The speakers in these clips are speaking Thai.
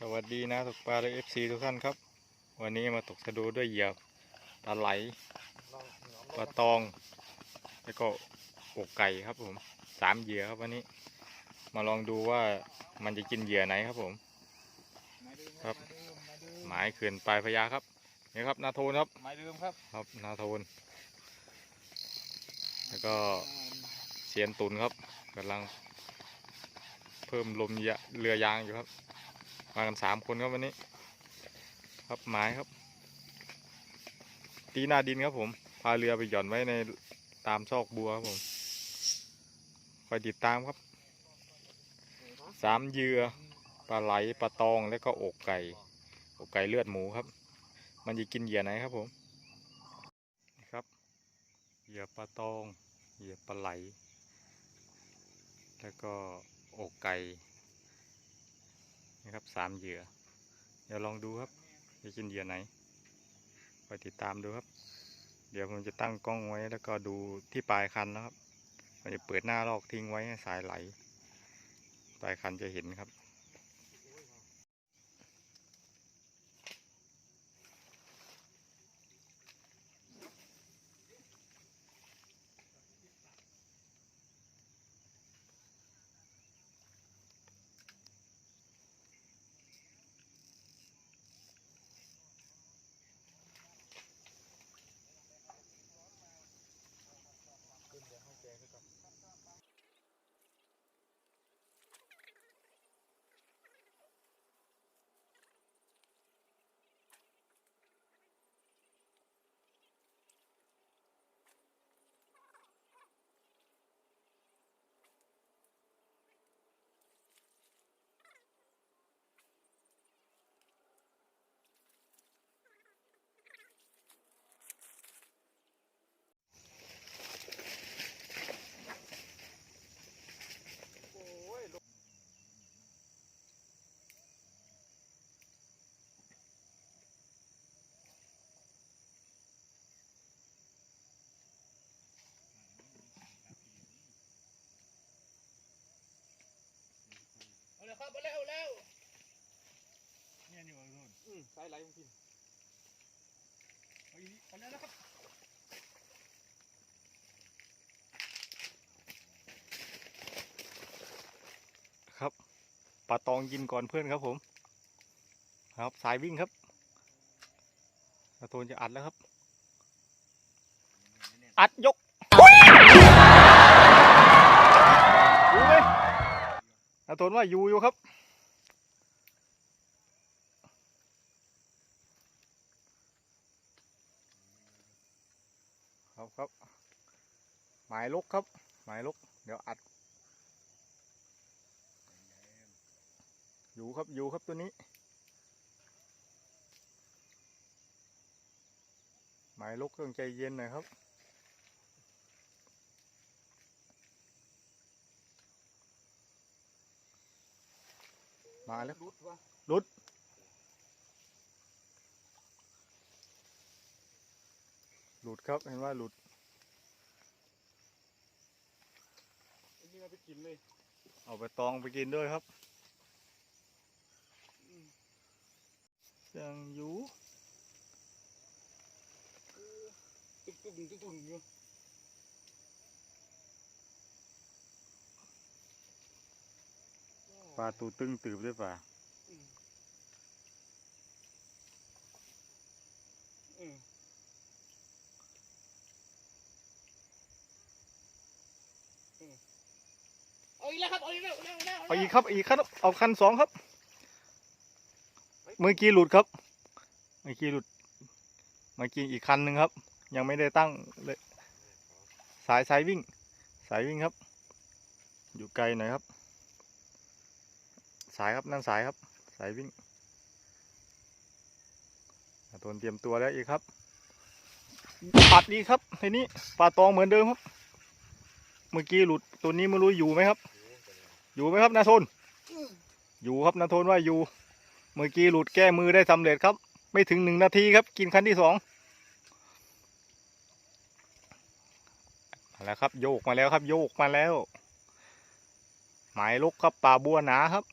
สวัสดีนะตกปลาและเอฟซีทุกท่านครับ วันนี้มาตกสะดูด้วยเหยื่อปลาไหลปลาตอง แล้วก็อกไก่ครับผมสามเหยื่อครับวันนี้ มาลองดูว่ามันจะกินเหยื่อไหนครับผม ครับหมายเขื่อนปลายพญาครับนี่ครับนาโทนครับไม้เดิมครับครับนาโทน แล้วก็เสียนตุนครับกำลังเพิ่มลมยะเรือยางอยู่ครับ มากันสามคนครับวันนี้ ครับหมายครับ ตีหน้าดินครับผมพาเรือไปหย่อนไว้ในตามซอกบัวครับผมคอยติดตามครับสามเหยื่อปลาไหลปลาตองแล้วก็อกไก่ อกไก่เลือดหมูครับ มันจะกินเหยื่อไหนครับผมนี่ครับเหยื่อปลาตองเหยื่อปลาไหล แล้วก็อกไก่ นะครับสามเหยื่อเดี๋ยวลองดูครับจะกินเหยื่อไหนไปติดตามดูครับ เดี๋ยวผมจะตั้งกล้องไว้แล้วก็ดูที่ปลายคันนะครับผมจะเปิดหน้าลอกทิ้งไว้ให้สายไหล ปลายคันจะเห็นครับ เอาเลยครับเอาแล้วเอาแล้วเนี่ยนี่ว่าโทษอืมสายไหลของพี่เอาอีกเอาแล้วนะครับครับปลาตองกินก่อนเพื่อนครับผม ครับสายวิ่งครับนาโทนจะอัดแล้วครับ อัดยก นาโทนว่าอยู่อยู่ครับ ครับครับ หมายลกครับ หมายลก เดี๋ยวอัด อยู่ครับอยู่ครับตัวนี้ หมายลกต้องใจเย็นหน่อยครับ มาแล้วรุดวะหลุดหลุดครับเห็นว่าหลุดไอ้นี่เอาไปกินเลย เอาไปตองไปกินด้วยครับอืมยังอยู่ตุ้มตุ้มตุ้มตุ้มอยู่ ปลาตูตึงตืบด้วยป่ะอืมอืมอืมเอาอีกแล้วครับเอาอีกแล้วเอาอีกแล้วเอาอีกครับอีกครับเอาคันสองครับ เมื่อกี้หลุดครับ เมื่อกี้หลุด เมื่อกี้อีกคันหนึ่งครับ ยังไม่ได้ตั้งเลยสายสายวิ่ง สายวิ่งครับ อยู่ไกลหน่อยครับ สายครับนั่นสายครับ สายวิ่งตัวเตรียมตัวแล้วอีกครับปัดดีครับทีนี้ปลาตองเหมือนเดิมครับ เมื่อกี้หลุดตัวนี้ไม่รู้อยู่ไหมครับ อยู่ไหมครับนาโทนอยู่ครับนาโทนว่าอยู่ เมื่อกี้หลุดแก้มือได้สำเร็จครับ ไม่ถึงหนึ่งนาทีครับ กินคันที่สองแล้วครับ โยกมาแล้วครับ โยกมาแล้ว หมายลุกครับป่าบัวหนาครับ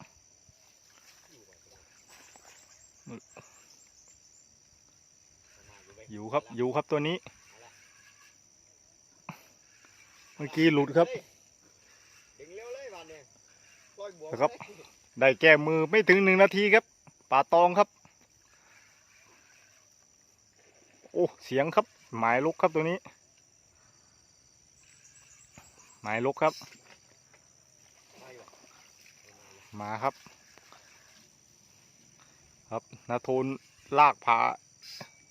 อยู่ครับอยู่ครับตัวนี้ เมื่อกี้หลุดครับดึงเร็วเลยวันเนี่ยปล่อยบวกนะครับเลยได้แก้มือไม่ถึงหนึ่งนาทีครับ ป่าตองครับ โอ้เสียงครับ หมายลุกครับตัวนี้ หมายลุกครับไปว่ะมาครับ ครับนาโทนลากผา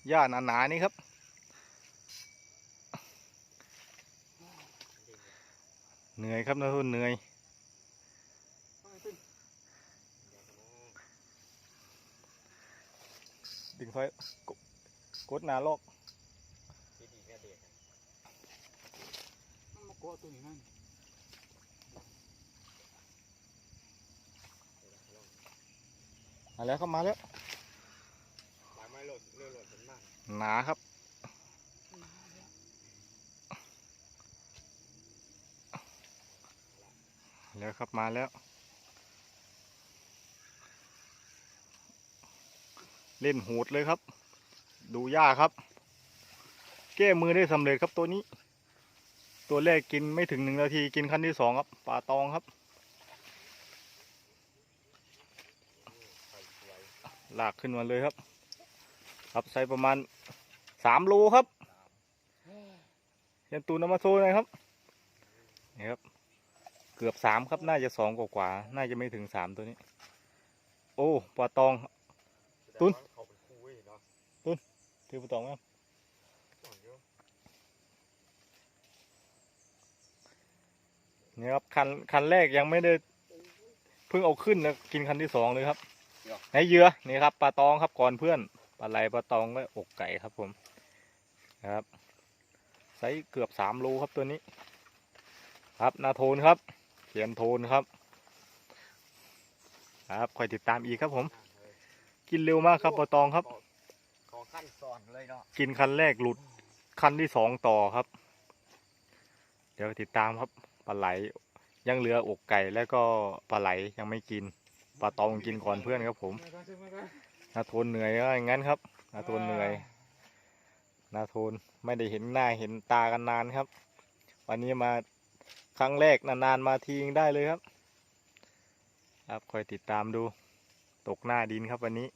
หญ้าหนาๆนี่ครับ เหนื่อยครับนาโทนเหนื่อยดึงไฟกดหนาลอกดีดีแค่เด็กมันมาเกาะตัวนี้นั่นมาแล้วครับมาแล้ว หนาครับ แล้วครับมาแล้ว เล่นโหดเลยครับ ดูยากครับ แก้มือได้สำเร็จครับตัวนี้ ตัวแรกกินไม่ถึงหนึ่งนาทีกินขั้นที่สองครับปลาตองครับไฟสวยลากขึ้นมาเลยครับ ครับใส่ประมาณสามโลครับยันตูนำมาโซหนะครับนี่ครับ เกือบสามครับน่าจะสองกว่าๆน่าจะไม่ถึงสามตัวนี้ โอ้ปลาตอง ตุ้นแสดงว่าเขาเป็นคู่เว้ยเนาะถือปลาตองไหมสองเยอะนี่ครับคันคันแรกยังไม่ได้เพิ่งเอาขึ้นนะกินคันที่สองเลยครับในเหยื่อนี่ครับปลาตองครับก่อนเพื่อน ปลาไหลปลาตองและอกไก่ครับผมนะครับไซส์เกือบสามโลครับตัวนี้ ครับนาโทนครับเขียนโทนครับ ครับคอยติดตามอีกครับผมอะเฮ้ยกินเร็วมากครับปลาตองครับ ขอขั้นซ้อนเลยเนาะกินคันแรกหลุดคันที่สองต่อครับ เดี๋ยวติดตามครับปลาไหลยังเหลืออกไก่แล้วก็ปลาไหลยังไม่กินปลาตองกินก่อนเพื่อนครับผมมากั นาโทนเหนื่อยก็อย่างนั้นครับนาโทนเหนื่อยนาโทนไม่ได้เห็นหน้าเห็นตากันนานครับ วันนี้มาครั้งแรกนานๆมาทีงได้เลยครับ ครับคอยติดตามดู ตกหน้าดินครับวันนี้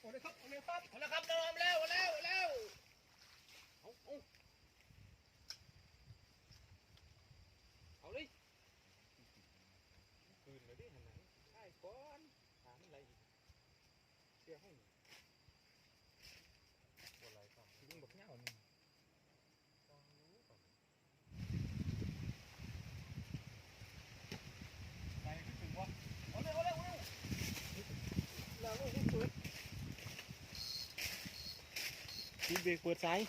เอาเลยครับเอาเลยครับเอาเลยครับเดิมเร็วเร็วเร็วเอาเอาเอาเลยคืนเลยดิหันไหนใช่ก่อนถามอะไรอีก เชื่อให้อะไรครับยิงบักเหงาหนึ่งลองรู้ก่อนไปถึงวะเอาเร็วเอาเร็วเอาเร็วแล้วลูกเปิด ทีเบรกเปิดสาย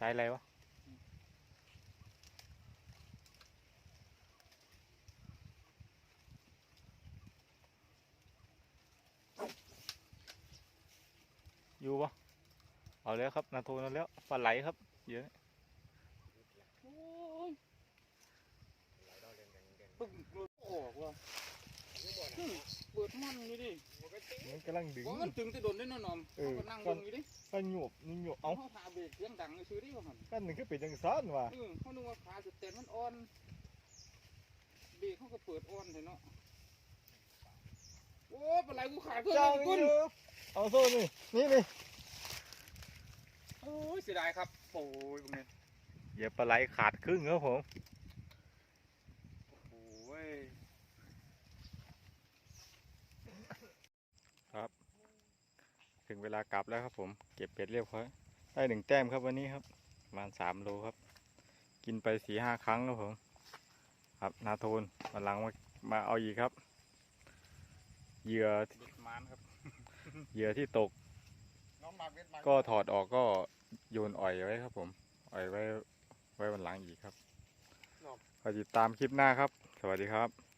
สายอะไรวะ อยู่ปะเอา แล้วครับ นาโทนเอาแล้วปลาไหลครับ เยอะโอ้ยปึ้งหลุดออกว่ะอืมเปิดมันนี่ดิมันกำลังดึงว่ามันตึงจะโดนได้แน่นอนเออเขาก็นั่งลงอยู่ดิก็หยวบนี่หยวบเอาเอ้าเขาพาเบรกเสียงดังซื้อดิว่าหันกันหนึ่งก็เป็นจังซ่านว่ะเออเขานึกว่าขาสุดเต็นมันอ่อนเบรกเขาก็เปิดอ่อนเลยเนาะโอ้ยเป็นไรกูขาดเพื่อนเลยคุณเอาโซ่นี่นี่นี่โอ้ ยเสียดายครับโอ้ยตรงนี้เหยียบปลาไหลขาดครึ่งครับผมโอ้ยถึงเวลากลับแล้วครับผม เก็บเป็ดเรียบร้อยได้หนึ่งแต้มครับวันนี้ครับประมาณสามโลครับ กินไปสี่ห้าครั้งครับผม ครับนาโทนวันหลังมามาเอาอีกครับ เหยื่อ เด็ดมานครับ เหยื่อที่ตก น้องมาเวทมา ก็ถอดออกก็ โยนอ่อยไว้ครับ ผม อ่อยไว้ ไว้วันหลังอีกครับครับคอยติดตามคลิปหน้าครับ สวัสดีครับ